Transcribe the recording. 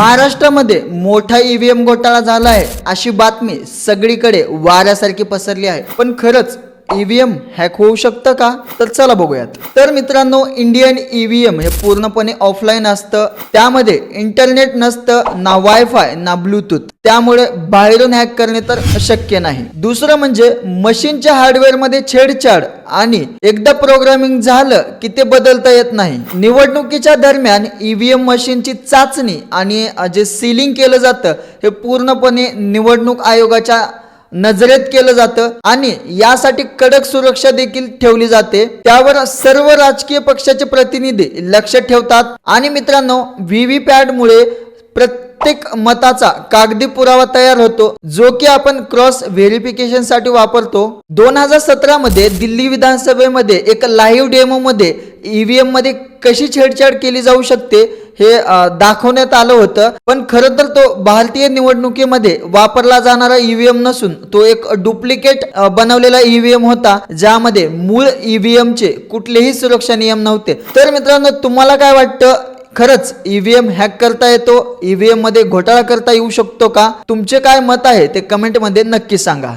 महाराष्ट्रामध्ये मोठा ईव्हीएम घोटाळा झाला आहे अशी बातमी सगळीकडे वाऱ्यासारखी पसरली आहे. पण खरंच ईव्हीएम हॅक होऊ शकतं का? तर चला बघूयात. तर मित्रांनो इंडियन ईव्हीएम हे पूर्णपणे ऑफलाईन असतं. त्यामध्ये इंटरनेट नसतं ना वायफाय ना ब्लूटूथ त्यामुळे बाहेरून हॅक करणे तर शक्य नाही. दुसरं म्हणजे मशीनच्या हार्डवेअरमध्ये छेडछाड आणि एकदा प्रोग्रामिंग झालं की ते बदलता येत नाही. निवडणुकीच्या दरम्यान ईव्हीएम मशीनची चाचणी आणि जे सीलिंग केलं जातं हे पूर्णपणे निवडणूक आयोगाच्या नजरेत केलं जातं आणि यासाठी कडक सुरक्षा देखील ठेवली जाते. त्यावर सर्व राजकीय पक्षाचे प्रतिनिधी लक्ष ठेवतात. आणि मित्रांनो व्ही पॅड मुळे प्रत्येक मताचा कागदी पुरावा तयार होतो जो की आपण क्रॉस व्हेरिफिकेशनसाठी वापरतो. दोन हजार सतरा मध्ये दिल्ली विधानसभेमध्ये एक लाईव्ह डेमो मध्ये ईव्हीएममध्ये कशी छेडछाड केली जाऊ शकते? हे दाखवण्यात आलं होतं. पण खरं तर तो भारतीय निवडणुकीमध्ये वापरला जाणारा ईव्हीएम नसून तो एक डुप्लिकेट बनवलेला ईव्हीएम होता ज्यामध्ये मूळ ईव्हीएम चे कुठलेही सुरक्षा नियम नव्हते. तर मित्रांनो तुम्हाला काय वाटतं? खरंच ईव्हीएम हॅक करता येतो? ईव्हीएममध्ये घोटाळा करता येऊ शकतो का? तुमचे काय मत आहे ते कमेंटमध्ये नक्की सांगा.